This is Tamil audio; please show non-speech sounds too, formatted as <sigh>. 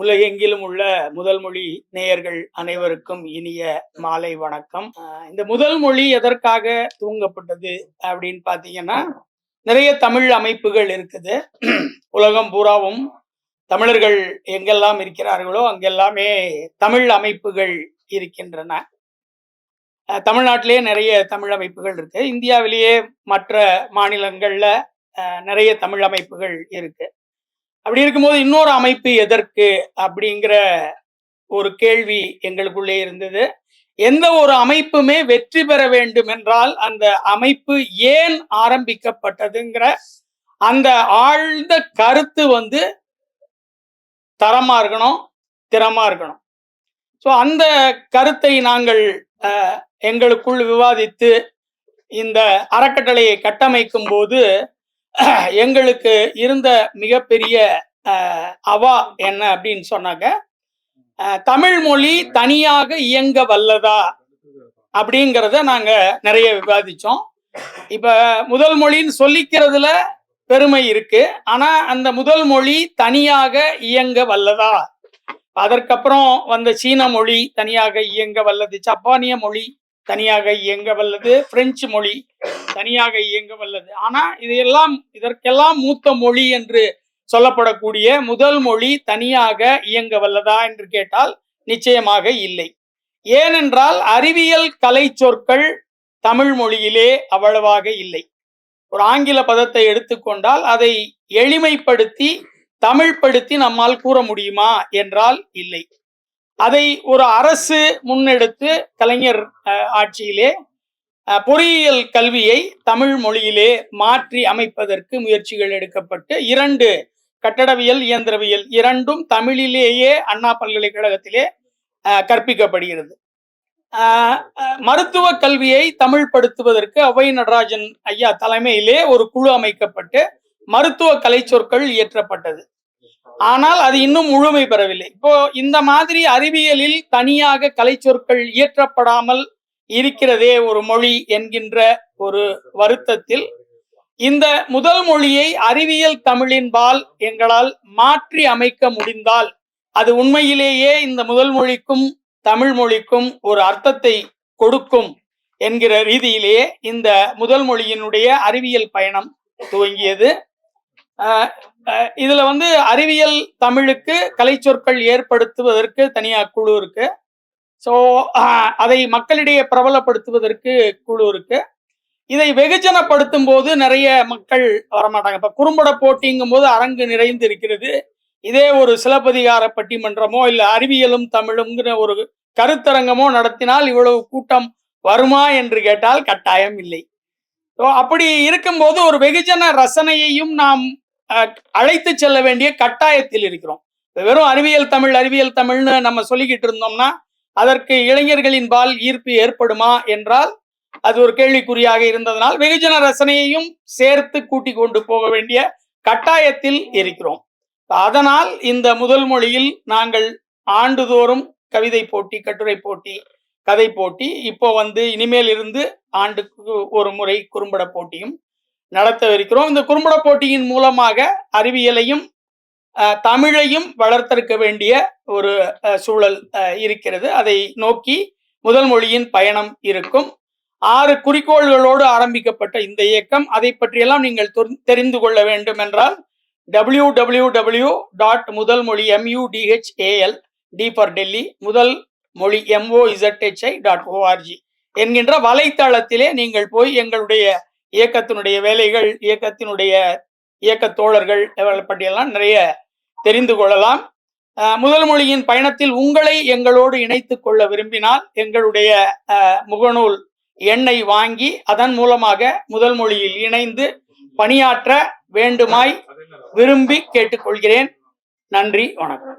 உலகெங்கிலும் உள்ள முதல் மொழி நேயர்கள் அனைவருக்கும் இனிய மாலை வணக்கம். இந்த முதல் மொழி எதற்காக தூங்கப்பட்டது அப்படின்னு பாத்தீங்கன்னா நிறைய தமிழ் அமைப்புகள் இருக்குது. உலகம் பூராவும் தமிழர்கள் எங்கெல்லாம் இருக்கிறார்களோ அங்கெல்லாமே தமிழ் அமைப்புகள் இருக்கின்றன. தமிழ்நாட்டிலேயே நிறைய தமிழ் அமைப்புகள் இருக்கு. இந்தியாவிலேயே மற்ற மாநிலங்கள்ல நிறைய தமிழ் அமைப்புகள் இருக்கு. அப்படி இருக்கும்போது இன்னொரு அமைப்பு எதற்கு அப்படிங்கிற ஒரு கேள்வி எங்களுக்குள்ளே இருந்தது. எந்த ஒரு அமைப்புமே வெற்றி பெற வேண்டும் என்றால் அந்த அமைப்பு ஏன் ஆரம்பிக்கப்பட்டதுங்கிற அந்த ஆழ்ந்த கருத்து வந்து தரமா இருக்கணும் திறமா இருக்கணும். ஸோ அந்த கருத்தை நாங்கள் எங்களுக்குள் விவாதித்து இந்த அறக்கட்டளையை கட்டமைக்கும் போது <clears throat> எங்களுக்கு இருந்த மிகப்பெரிய அஹ், அவா என்ன அப்படின்னு சொன்னாங்க? அஹ், தமிழ் மொழி தனியாக இயங்க வல்லதா? அப்படிங்கிறத நாங்க நிறைய விவாதிச்சோம். இப்ப முதல் மொழின்னு சொல்லிக்கிறதுல பெருமை இருக்கு. ஆனா அந்த முதல் மொழி தனியாக இயங்க வல்லதா? அதற்கப்புறம் வந்த சீன மொழி தனியாக இயங்க வல்லது. ஜப்பானிய மொழி தனியாக இயங்க வல்லது பிரெஞ்சு மொழி தனியாக இயங்க வல்லது. ஆனா இதையெல்லாம் இதற்கெல்லாம் மூத்த மொழி என்று சொல்லப்படக்கூடிய முதல் மொழி தனியாக இயங்க வல்லதா என்று கேட்டால் நிச்சயமாக இல்லை. ஏனென்றால் அறிவியல் கலை சொற்கள் தமிழ் மொழியிலே அவ்வளவாக இல்லை. ஒரு ஆங்கில பதத்தை எடுத்துக்கொண்டால் அதை எளிமைப்படுத்தி தமிழ்படுத்தி நம்மால் கூற முடியுமா? என்றால் இல்லை. அதை ஒரு அரசு முன்னெடுத்து கலைஞர் ஆட்சியிலே பொறியியல் கல்வியை தமிழ் மொழியிலே மாற்றி அமைப்பதற்கு முயற்சிகள் எடுக்கப்பட்டு இரண்டு கட்டடவியல் இயந்திரவியல் இரண்டும் தமிழிலேயே அண்ணா பல்கலைக்கழகத்திலே கற்பிக்கப்படுகிறது. மருத்துவ கல்வியை தமிழ்படுத்துவதற்கு அவை நடராஜன் ஐயா தலைமையிலே ஒரு குழு அமைக்கப்பட்டு மருத்துவ கலை சொற்கள் இயற்றப்பட்டது. ஆனால் அது இன்னும் முழுமை பெறவில்லை. இப்போ இந்த மாதிரி அறிவியலில் தனியாக கலை சொற்கள் இயற்றப்படாமல் இருக்கிறதே ஒரு மொழி என்கின்ற ஒரு வருத்தத்தில் இந்த முதல் மொழியை அறிவியல் தமிழின்பால் எங்களால் மாற்றி அமைக்க முடிந்தால் அது உண்மையிலேயே இந்த முதல் மொழிக்கும் தமிழ் மொழிக்கும் ஒரு அர்த்தத்தை கொடுக்கும் என்கிற ரீதியிலேயே இந்த முதல் மொழியினுடைய அறிவியல் பயணம் துவங்கியது. ஆஹ் இதுல வந்து அறிவியல் தமிழுக்கு கலை சொற்கள் ஏற்படுத்துவதற்கு தனியா குழு இருக்கு. ஸோ அதை மக்களிடையே பிரபலப்படுத்துவதற்கு குழு இருக்கு. இதை வெகுஜனப்படுத்தும் போது நிறைய மக்கள் வரமாட்டாங்க. இப்போ குறும்பட போட்டிங்கும் போது அரங்கு நிறைந்து இருக்கிறது. இதே ஒரு சிலப்பதிகார பட்டிமன்றமோ இல்லை அறிவியலும் தமிழுங்கிற ஒரு கருத்தரங்கமோ நடத்தினால் இவ்வளவு கூட்டம் வருமா என்று கேட்டால் கட்டாயம் இல்லை. ஸோ அப்படி இருக்கும்போது ஒரு வெகுஜன ரசனையையும் நாம் அழைத்து செல்ல வேண்டிய கட்டாயத்தில் இருக்கிறோம். வெறும் அறிவியல் தமிழ் அறிவியல் தமிழ்னு நம்ம சொல்லிக்கிட்டு இருந்தோம்னா அதற்கு இளைஞர்களின் பால் ஈர்ப்பு ஏற்படுமா என்றால் அது ஒரு கேள்விக்குறியாக இருந்ததனால் வெகுஜன ரசனையையும் சேர்த்து கூட்டி கொண்டு போக வேண்டிய கட்டாயத்தில் இருக்கிறோம். அதனால் இந்த முதல் மொழியில் நாங்கள் ஆண்டுதோறும் கவிதை போட்டி கட்டுரை போட்டி கதை போட்டி இப்போ வந்து இனிமேல் இருந்து ஆண்டுக்கு ஒரு முறை குறும்பட போட்டியும் நடத்தவிருக்கிறோம் இந்த குறும்பட போட்டியின் மூலமாக அறிவியலையும் தமிழையும் வளர்த்தெடுக்க வேண்டிய ஒரு சூழல் இருக்கிறது. அதை நோக்கி முதல் மொழியின் பயணம் இருக்கும். ஆறு குறிக்கோள்களோடு ஆரம்பிக்கப்பட்ட இந்த இயக்கம் அதை பற்றியெல்லாம் நீங்கள் தெரிந்து கொள்ள வேண்டும் என்றால் டபிள்யூ டபிள்யூ டபிள்யூ டாட் முதல் மொழி எம்யூடிஹெச்ஏஎல் டி ஃபார் டெல்லி முதல் மொழி எம்ஓஇசட்ஹெச்ஐ டாட் ஓஆர்ஜி என்கின்ற வலைத்தளத்திலே நீங்கள் போய் எங்களுடைய இயக்கத்தினுடைய வேலைகள் இயக்கத்தினுடைய இயக்க தோழர்கள் இவர்கள் பற்றியெல்லாம் நிறைய தெரிந்து கொள்ளலாம். முதல் மொழியின் பயணத்தில் உங்களை எங்களோடு இணைத்துக் கொள்ள விரும்பினால் எங்களுடைய அஹ், முகநூல் எண்ணை வாங்கி அதன் மூலமாக முதல் மொழியில் இணைந்து பணியாற்ற வேண்டுமாய் விரும்பி கேட்டுக்கொள்கிறேன். நன்றி வணக்கம்.